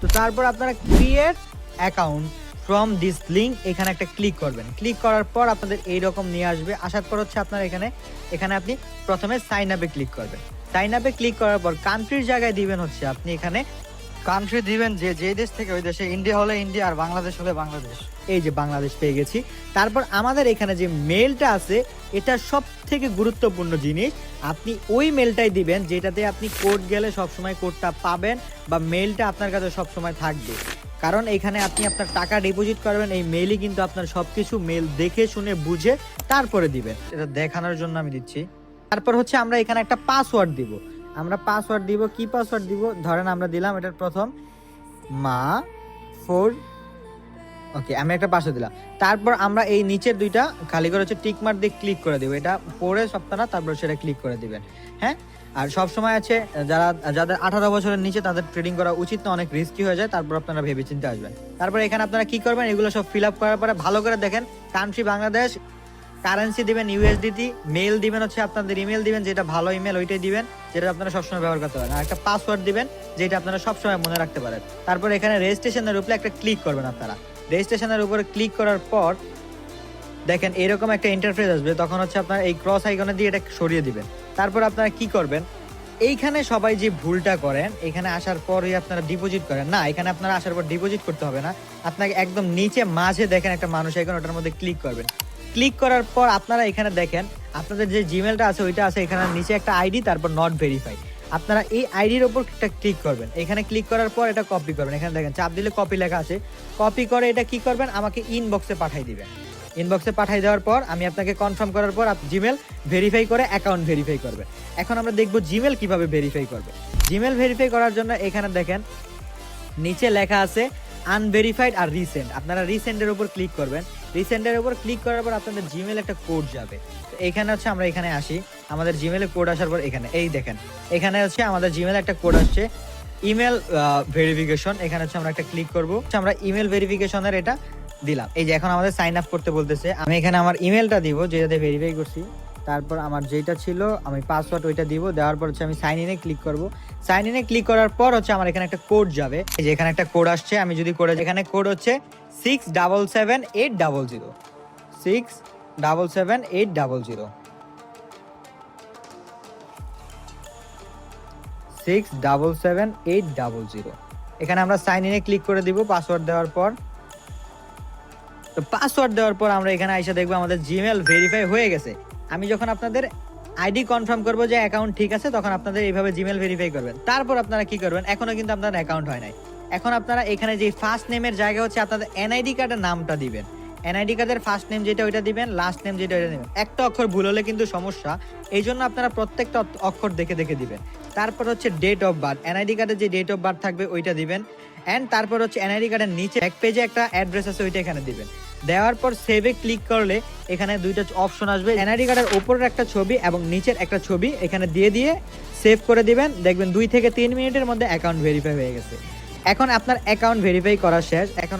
তো তারপর আপনারা create account from this link এখানে একটা ক্লিক করবেন। ক্লিক করার পর আপনাদের এইরকম নিয়ে আসবে। আসার পর হচ্ছে আপনার এখানে এখানে আপনি প্রথমে সাইন আপে ক্লিক করবেন। সাইন আপে ক্লিক করার পর কান্ট্রির জায়গায় দিবেন হচ্ছে আপনি এখানে কান্ট্রি দিবেন যে যে দেশ থেকে ওই দেশে ইন্ডিয়া হলে ইন্ডিয়া আর বাংলাদেশ হলে বাংলাদেশ। এই যে বাংলাদেশ পেয়ে গেছি। তারপর আমাদের এখানে যে মেলটা আছে, এটা সব থেকে গুরুত্বপূর্ণ জিনিস। আপনি ওই মেলটাই দিবেন, যেটাতে আপনি কোড গেলে সবসময় কোডটা পাবেন বা মেলটা আপনার কাছে সবসময় থাকবে। কারণ এখানে আপনি আপনার টাকা ডিপোজিট করবেন, এই মেলই কিন্তু আপনার সবকিছু মেল দেখে, শুনে, বুঝে তারপরে দিবেন। এটা দেখানোর জন্য আমি দিচ্ছি। তারপর হচ্ছে আমরা এখানে একটা পাসওয়ার্ড দিব। আমরা পাসওয়ার্ড দিব, কি পাসওয়ার্ড দিব? ধরেন আমরা দিলাম এটার প্রথম মা ফোর ওকে আমি একটা পাশে দিলাম। তারপর আমরা এই নিচের দুইটা খালি করে হচ্ছে টিক মার্ক দিয়ে ক্লিক করে দেবো। এটা পরে সপ্তাহ তারপর সেটা ক্লিক করে দিবেন হ্যাঁ? আর সব সময় আছে, যারা, যাদের আঠারো বছরের নিচে তাদের ট্রেডিং করা উচিত না, অনেক রিস্কি হয়ে যায়, তারপর আপনারা ভেবে চিন্তে আসবেন। তারপর এখানে আপনারা কি করবেন? এগুলো সব ফিল আপ করার পরে ভালো করে দেখেন কান্ট্রি বাংলাদেশ কারেন্সি দিবেন ইউএসডিটি মেল দিবেন হচ্ছে আপনাদের ইমেল দিবেন, যেটা ভালো ইমেল ওইটাই দিবেন, যেটা আপনারা সবসময় ব্যবহার করতে পারেন। আর একটা পাসওয়ার্ড দিবেন, যেটা আপনারা সবসময় মনে রাখতে পারেন। তারপর এখানে রেজিস্ট্রেশনের উপরে একটা ক্লিক করবেন আপনারা। রেজিস্ট্রেশনের উপরে ক্লিক করার পর দেখেন এরকম একটা ইন্টারফেস আসবে, তখন হচ্ছে আপনার এই ক্রস আইকনে দিয়ে এটা সরিয়ে দিবেন। তারপর আপনারা কি করবেন? এইখানে সবাই যে ভুলটা করেন, এখানে আসার পরই আপনারা ডিপোজিট করেন। না, এখানে আপনারা আসার পর ডিপোজিট করতে হবে না। আপনাকে একদম নিচে, মাঝে দেখেন একটা মানুষ আইকন ওটার মধ্যে ক্লিক করবেন। ক্লিক করার পর আপনারা এখানে দেখেন, আপনাদের যে জিমেলটা আছে, ওইটা আছে, এখানে নিচে একটা আইডি তারপর নট ভেরিফাই আপনারা এই আইডির ওপর একটা ক্লিক করবেন। এখানে ক্লিক করার পর এটা কপি করবেন। এখানে দেখেন, চাপ দিলে কপি লেখা আছে। কপি করে এটা কি করবেন? আমাকে ইনবক্সে পাঠিয়ে দিবেন। ইনবক্সে পাঠিয়ে দেওয়ার পর আমি আপনাকে কনফার্ম করার পর জিমেল ভেরিফাই করে অ্যাকাউন্ট ভেরিফাই করবে এখন আমরা দেখব জিমেল কীভাবে ভেরিফাই করবে। জিমেল ভেরিফাই করার জন্য এখানে দেখেন, নিচে লেখা আছে আনভেরিফাইড আর রিসেন্ট আপনারা রিসেন্টের উপর ক্লিক করবেন। রিসেন্টের উপর ক্লিক করার পর আপনাদের জিমেল একটা কোড যাবে। তো এখানে হচ্ছে আমরা এখানে আসি। আমাদের জিমেলে কোড আসার পর এখানে, এই দেখেন, এখানে হচ্ছে আমাদের জিমেলে একটা কোড আসছে। ইমেল ভেরিফিকেশন এখানে হচ্ছে আমরা একটা ক্লিক করব। আমরা ইমেল ভেরিফিকেশনের এটা দিলাম। এই যে এখন আমাদের সাইন আপ করতে বলতেছে, আমি এখানে আমার ইমেলটা দিব, যেটাতে ভেরিফাই করছি। তারপর আমার যেটা ছিল, আমি পাসওয়ার্ড ওইটা দিব, দেওয়ার পর হচ্ছে আমি সাইন ইনে ক্লিক করব। সাইন ইনে ক্লিক করার পর হচ্ছে আমার এখানে একটা কোড যাবে। এই যে এখানে একটা কোড আসছে, আমি যদি করে এখানে কোড হচ্ছে six double seven eight double zero six double seven eight double zero six double seven eight double zero এখানে আমরা সাইন ইনে ক্লিক করে দিব পাসওয়ার্ড দেওয়ার পর। তো পাসওয়ার্ড দেওয়ার পর আমরা এখানে আইসা দেখব আমাদের জিমেল ভেরিফাই হয়ে গেছে। আমি যখন আপনাদের আইডি কনফার্ম করব যে অ্যাকাউন্ট ঠিক আছে, তখন আপনাদের এইভাবে জিমেল ভেরিফাই করবেন। তারপর আপনারা কি করবেন? এখনও কিন্তু আপনার অ্যাকাউন্ট হয় নাই। এখন আপনারা এখানে যে ফার্স্ট নেমের জায়গা হচ্ছে, আপনাদের এনআইডি কার্ডের নামটা দিবেন। এনআইডি কার্ডের ফার্স্ট নেম যেটা, ওইটা দিবেন লাস্ট নেম যেটা, ওইটা দিবেন। একটা অক্ষর ভুল হলে কিন্তু সমস্যা। এই জন্য আপনারা প্রত্যেকটা অক্ষর দেখে দেখে দিবেন। তারপর হচ্ছে ডেট অফ বার্থ এনআইডি কার্ডের যে ডেট অফ বার্থ থাকবে, ওইটা দিবেন। অ্যান্ড তারপর হচ্ছে এনআইডি কার্ডের নিচে এক পেজে একটা অ্যাড্রেস আছে, ওইটা এখানে দিবেন। দেওয়ার পর সেভে ক্লিক করলে এখানে দুইটা অপশন আসবে। এনআইডি কার্ডের ওপরের একটা ছবি এবং নিচের একটা ছবি এখানে দিয়ে দিয়ে সেভ করে দিবেন। দেখবেন দুই থেকে তিন মিনিটের মধ্যে অ্যাকাউন্ট ভেরিফাই হয়ে গেছে। এখন আপনার অ্যাকাউন্ট ভেরিফাই করা শেষ এখন